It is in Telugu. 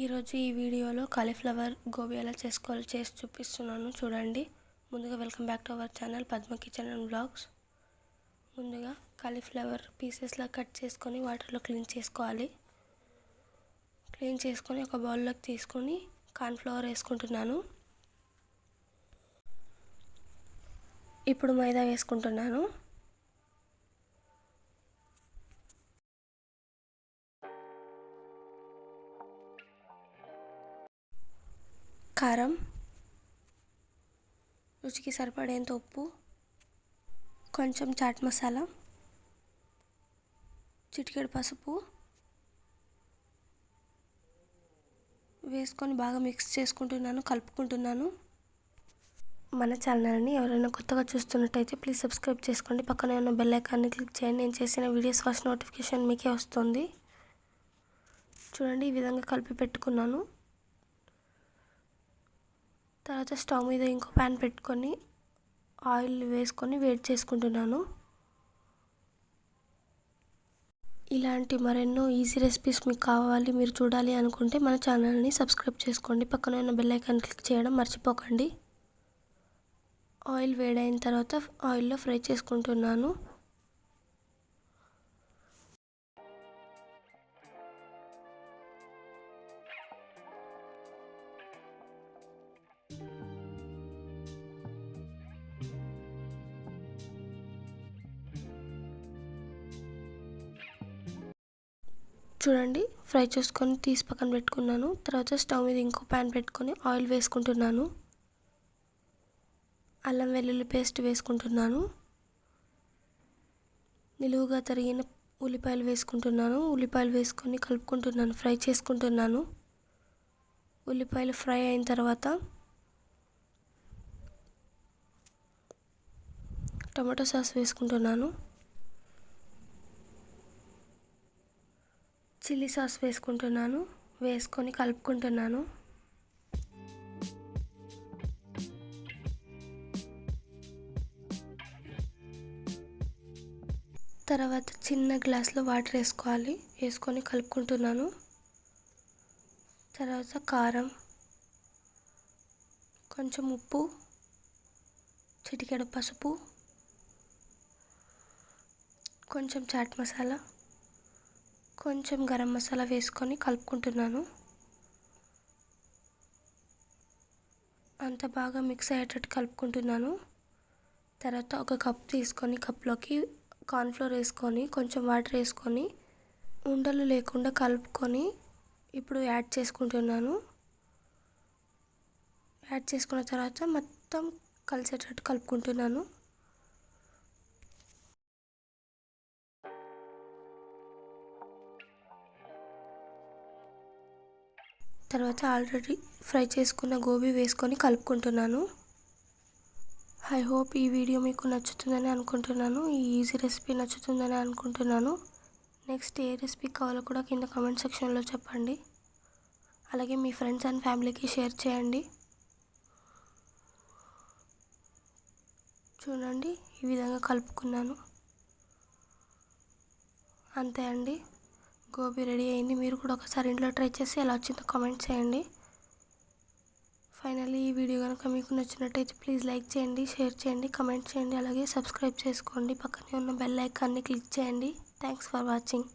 ఈరోజు ఈ వీడియోలో కాలీఫ్లవర్ గోబీ ఎలా చేసుకోవాలో చేసి చూపిస్తున్నాను. చూడండి. ముందుగా welcome back to our channel Padma kitchen and blogs. ముందుగా కాలీఫ్లవర్ పీసెస్లా కట్ చేసుకొని వాటర్లో క్లీన్ చేసుకోవాలి. క్లీన్ చేసుకొని ఒక బౌల్లోకి తీసుకొని కార్న్ఫ్లవర్ వేసుకుంటున్నాను. ఇప్పుడు మైదా వేసుకుంటున్నాను. కారం. రుచికి సరిపడేంత ఉప్పు. కొంచెం చాట్ మసాలా. చిటికెడు పసుపు. వేసుకొని బాగా మిక్స్ చేసుకుంటున్నాను కలుపుకుంటున్నాను. మన ఛానల్ని ఎవరైనా కొత్తగా చూస్తున్నట్టయితే ప్లీజ్ సబ్స్క్రైబ్ చేసుకోండి. పక్కనే ఉన్న బెల్ ఐకాన్ని క్లిక్ చేయండి. నేను చేసిన వీడియోస్ ఫస్ట్ నోటిఫికేషన్ మీకే వస్తుంది. చూడండి ఈ విధంగా కలిపి పెట్టుకున్నాను. తర్వాత స్టవ్ మీద ఇంకో ప్యాన్ పెట్టుకొని ఆయిల్ వేసుకొని వేడి చేసుకుంటున్నాను. ఇలాంటి మరెన్నో ఈజీ రెసిపీస్ మీకు కావాలి మీరు చూడాలి అనుకుంటే మన ఛానల్ని సబ్స్క్రైబ్ చేసుకోండి. పక్కన ఉన్న బెల్ ఐకాన్ క్లిక్ చేయడం మర్చిపోకండి. ఆయిల్ వేడైన తర్వాత ఆయిల్లో ఫ్రై చేసుకుంటున్నాను. చూడండి ఫ్రై చేసుకొని తీసి పక్కన పెట్టుకున్నాను. తర్వాత స్టవ్ మీద ఇంకో ప్యాన్ పెట్టుకొని ఆయిల్ వేసుకుంటున్నాను. అల్లం వెల్లుల్లి పేస్ట్ వేసుకుంటున్నాను. నిలువుగా తరిగిన ఉల్లిపాయలు వేసుకుంటున్నాను. ఉల్లిపాయలు వేసుకొని కలుపుకుంటున్నాను ఫ్రై చేసుకుంటున్నాను. ఉల్లిపాయలు ఫ్రై అయిన తర్వాత టమాటో సాస్ వేసుకుంటున్నాను. చిల్లీ సాస్ వేసుకుంటున్నాను. వేసుకొని కలుపుకుంటున్నాను. తర్వాత చిన్న గ్లాస్లో వాటర్ వేసుకోవాలి. వేసుకొని కలుపుకుంటున్నాను. తర్వాత కారం కొంచెం ఉప్పు చిటికెడ పసుపు కొంచెం చాట్ మసాలా. కొంచెం గరం మసాలా వేసుకొని కలుపుకుంటున్నాను. అంత బాగా మిక్స్ అయ్యేటట్టు కలుపుకుంటున్నాను. తర్వాత ఒక కప్ తీసుకొని కప్లోకి కార్న్ఫ్లోర్ వేసుకొని కొంచెం వాటర్ వేసుకొని ఉండలు లేకుండా కలుపుకొని ఇప్పుడు యాడ్ చేసుకుంటున్నాను. యాడ్ చేసుకున్న తర్వాత మొత్తం కలిసేటట్టు కలుపుకుంటున్నాను. తర్వాత ఆల్రెడీ ఫ్రై చేసుకున్న గోబీ వేసుకొని కలుపుకుంటున్నాను. ఐ హోప్ ఈ వీడియో మీకు నచ్చుతుందని అనుకుంటున్నాను. ఈ ఈజీ రెసిపీ నచ్చుతుందని అనుకుంటున్నాను. నెక్స్ట్ ఏ రెసిపీ కావాలో కూడా కింద కామెంట్ సెక్షన్లో చెప్పండి. అలాగే మీ ఫ్రెండ్స్ అండ్ ఫ్యామిలీకి షేర్ చేయండి. చూడండి ఈ విధంగా కలుపుకున్నాను. అంతే అండి. గోబీ రెడీ అయింది. మీరు కూడా ఒకసారి ఇంట్లో ట్రై చేసి ఎలా వచ్చిందో కామెంట్ చేయండి. ఫైనల్లీ ఈ వీడియో కనుక మీకు నచ్చినట్టయితే ప్లీజ్ లైక్ చేయండి షేర్ చేయండి కమెంట్ చేయండి అలాగే సబ్స్క్రైబ్ చేసుకోండి. పక్కనే ఉన్న బెల్ ఐకాన్ని క్లిక్ చేయండి. Thanks for watching